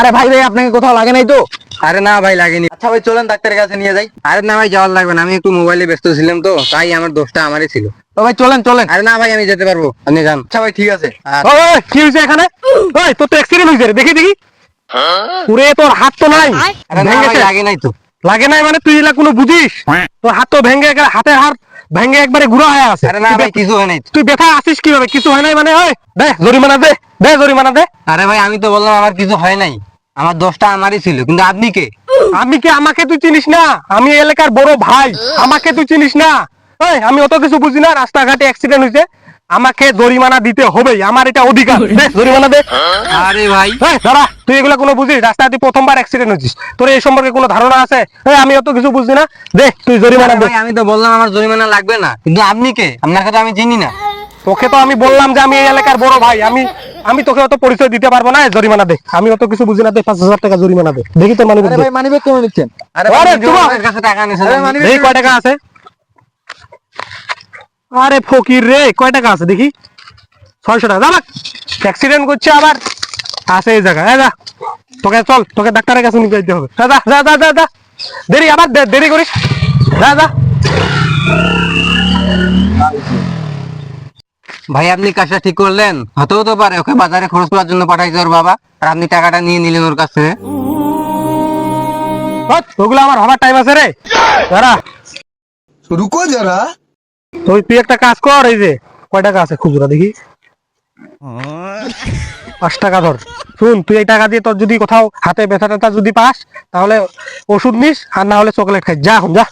আরে ভাই ভাই আপনাকে কোথাও লাগে নাই তো? আরে না ভাই লাগেনি। আচ্ছা ভাই চলেন ডাক্তারের কাছে নিয়ে যাই। আরে না ভাই যাওয়ার লাগবে না আমি একটু মোবাইলে ব্যস্ত ছিলাম তো তাই আমার দোষটা আমারই ছিল। তো ভাই চলেন চলেন। আরে না ভাই আমি যেতে পারব আপনি যান। আচ্ছা ভাই ঠিক আছে। কি হয়েছে এখানে? ওই তোর তো অ্যাক্সিডেন্ট হয়েছে দেখি দেখি। পুরে তোর হাত তো নাই। ভাই লাগে নাই তো। লাগে নাই মানে তুই এলা কোনো বুঝিস? তোর হাত তো ভেঙে একেবারে হাতের হাত ভেঙে একবারে গুঁড়ো হয়ে আছে। আরে না ভাই কিছু হয় নাই। তুই ব্যথা আসিস কীভাবে? কিছু হয় নাই মানে ওই দে জরিমানা দে দে জরিমানা দে। আরে ভাই আমি তো বললাম আমার কিছু হয় নাই। আমার দোষটা আমারই ছিল কিন্তু আপনি কে? আমি কি? আমাকে তুই চিনিস না? আমি এলাকার বড় ভাই। আমাকে তুই চিনিস না? ওই আমি অত কিছু বুঝি না। রাস্তাঘাটে অ্যাক্সিডেন্ট হয়েছে। আমাকে জরিমানা দিতে হবেই। আমার এটা অধিকার। দে জরিমানা দে। আরে ভাই। এই, দাঁড়া। তুই এগুলো কোনো বুঝিস? রাস্তায় তুই প্রথমবার অ্যাক্সিডেন্ট হয়েছিস। তোর এই সম্পর্কে কোনো ধারণা আছে? এই, আমি অত কিছু বুঝি না। দে তুই জরিমানা দে। আমি তো বললাম আমার জরিমানা লাগবে না। কিন্তু আপনি কে? আপনাকে তো আমি চিনি না। তোকে তো আমি বললাম যে আমি এই এলাকার বড় ভাই আমি আমি তোকে অত পরিচয় দিতে পারব না জরিমানা দে। আমি অত কিছু বুঝি না দে পাঁচ হাজার টাকা জরিমানা দে। দেখি তোর মানে আরে ভাই মানিবে কেন নিচ্ছেন? আরে কাছে টাকা মানে- কয় টাকা আছে? আরে ফকির রে কয় টাকা আছে দেখি? ছয়শো টাকা যা অ্যাক্সিডেন্ট করছে আবার। আছে এই জায়গা যা। তোকে চল তোকে ডাক্তারের কাছে নিয়ে যেতে হবে। যা যা যা যা যা যা। দেরি আবার দেরি করিস। যা যা। ভাই আপনি কাজটা ঠিক করলেন? হতেও তো পারে ওকে বাজারে খরচ করার জন্য পাঠাইছে ওর বাবা আর আপনি টাকাটা নিয়ে নিলেন ওর কাছে। ওগুলো আমার হবার টাইম আছে রে। যারা যারা। তুই তুই একটা কাজ কর এই যে কয় টাকা আছে খুচরা দেখি। পাঁচ টাকা ধর। শুন তুই এই টাকা দিয়ে তোর যদি কোথাও হাতে ব্যথা ট্যাথা যদি পাস তাহলে ওষুধ নিস আর না হলে চকলেট খাই। যা এখন যা।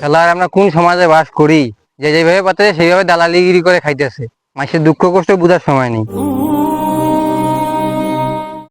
খেলার আমরা কোন সমাজে বাস করি? যে যেভাবে পাতে সেইভাবে দালালিগিরি করে খাইতেছে। মাসের দুঃখ কষ্ট বোঝার সময় নেই।